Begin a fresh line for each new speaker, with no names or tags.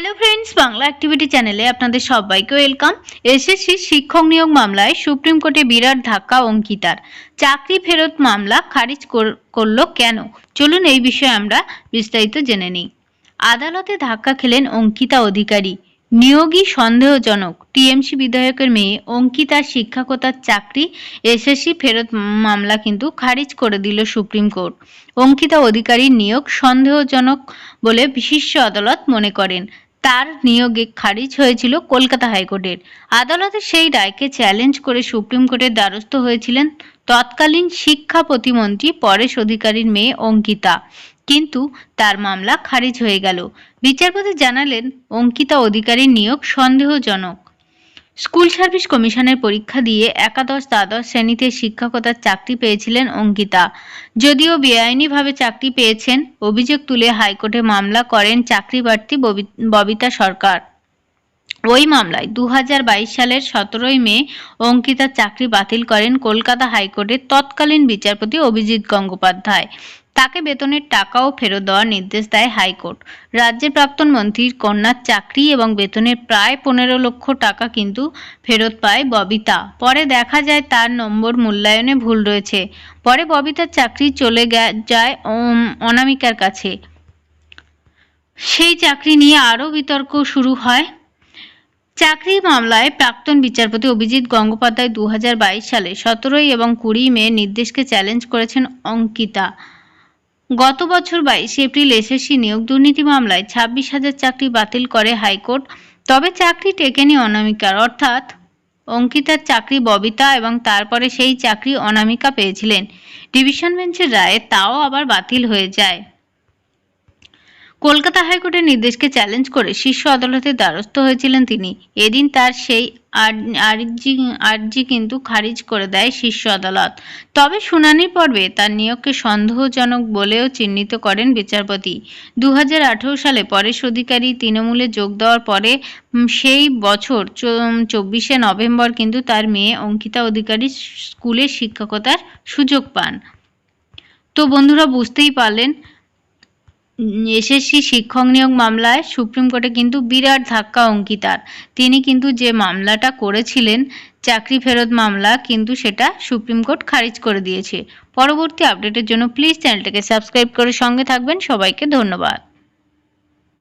Hello friends Bangla activity চ্যানেলে আপনাদের সবাইকে ওয়েলকাম এসএসসি শিক্ষক নিয়োগ মামলায় সুপ্রিম কোর্টে বিরাট ধাক্কা অঙ্কিতার। চাকরি ফেরত মামলা খারিজ কর- করল কেন? চলুন এই বিষয়ে আমরা বিস্তারিত জেনে নিই। আদালতে ধাক্কা খেলেন অঙ্কিতা অধিকারী। নিয়োগই সন্দেহজনক। টিএমসি বিধায়কের মেয়ে অঙ্কিতার শিক্ষকতার চাকরি, এসএসসি ফেরত মামলা কিন্তু খারিজ করে দিল সুপ্রিম কোর্ট। অঙ্কিতা অধিকারীর নিয়োগ সন্দেহজনক বলে বিশিষ্ট আদালত মনে করেন। তার নিয়োগে খারিজ হয়েছিল কলকাতা হাইকোর্টের। আদালতে সেই রায়কে চ্যালেঞ্জ করে সুপ্রিম কোর্টের দ্বারস্থ হয়েছিলেন তৎকালীন শিক্ষা প্রতিমন্ত্রী পরেশ অধিকারীর মেয়ে অঙ্কিতা। কিন্তু তার মামলা খারিজ হয়ে গেল। বিচারপতি জানালেন, অঙ্কিতা অধিকারীর নিয়োগ সন্দেহজনক। স্কুল সার্ভিস কমিশনের পরীক্ষা দিয়ে একাদশ দ্বাদশ শ্রেণীতে শিক্ষকতার চাকরি পেয়েছিলেন অঙ্কিতা। যদিও বেআইনিভাবে চাকরি পেয়েছেন, অভিযোগ তুলে হাইকোর্টে মামলা করেন চাকরি প্রার্থী ববিতা সরকার। ওই মামলায় দু হাজার বাইশ সালের সতেরোই মে অঙ্কিতার চাকরি বাতিল করেন কলকাতা হাইকোর্টের তৎকালীন বিচারপতি অভিজিৎ গঙ্গোপাধ্যায়। তাকে বেতনের টাকাও ফেরত দেওয়ার নির্দেশ দেয় হাইকোর্ট। রাজ্যের প্রাক্তন মন্ত্রীর কন্যার চাকরি এবং বেতনের প্রায় পনেরো লক্ষ টাকা কিন্তু ফেরত পায় ববিতা। পরে দেখা যায় তার নম্বর মূল্যায়নে ভুল রয়েছে। পরে ববিতার চাকরি চলে যায় অনামিকার কাছে। সেই চাকরি নিয়ে আরও বিতর্ক শুরু হয়। চাকরি মামলায় প্রাক্তন বিচারপতি অভিজিৎ গঙ্গোপাধ্যায় দু হাজার বাইশ সালে সতেরোই এবং কুড়ি মে নির্দেশকে চ্যালেঞ্জ করেছেন অঙ্কিতা। গত বছর বাইশ এপ্রিল এসএসসি নিয়োগ দুর্নীতি মামলায় ছাব্বিশ হাজার চাকরি বাতিল করে হাইকোর্ট, তবে চাকরি টেকেনি অনামিকার অর্থাৎ অঙ্কিতার চাকরি ববিতা এবং তারপরে সেই চাকরি অনামিকা পেয়েছিলেন। ডিভিশন বেঞ্চের রায়ে তাও আবার বাতিল হয়ে যায়। কলকাতা হাইকোর্টের নির্দেশকে চ্যালেঞ্জ করে শীর্ষ আদালতের দ্বারস্থ হয়েছিলেন তিনি। এদিন তার সেই আর- আর্জি আর্জি কিন্তু খারিজ করে দেয় শীর্ষ আদালত। তবে শুনানির পর্বে তার নিয়োগকে সন্দেহজনক বলেও চিহ্নিত করেন বিচারপতি। দু হাজার আঠেরো সালে পরেশ অধিকারী তৃণমূলে যোগ দেওয়ার পরে সেই বছর চব্বিশে নভেম্বর কিন্তু তার মেয়ে অঙ্কিতা অধিকারী স্কুলে শিক্ষকতার সুযোগ পান। তো বন্ধুরা, বুঝতেই পারলেন এসএসসি শিক্ষক নিয়োগ মামলায় সুপ্রিম কোর্টে কিন্তু বিরাট ধাক্কা অঙ্কিতার। তিনি কিন্তু যে মামলাটা করেছিলেন, চাকরি ফেরত মামলা কিন্তু সেটা সুপ্রিম কোর্ট খারিজ করে দিয়েছে। পরবর্তী আপডেটের জন্য প্লিজ চ্যানেলটাকে সাবস্ক্রাইব করে সঙ্গে থাকবেন। সবাইকে ধন্যবাদ।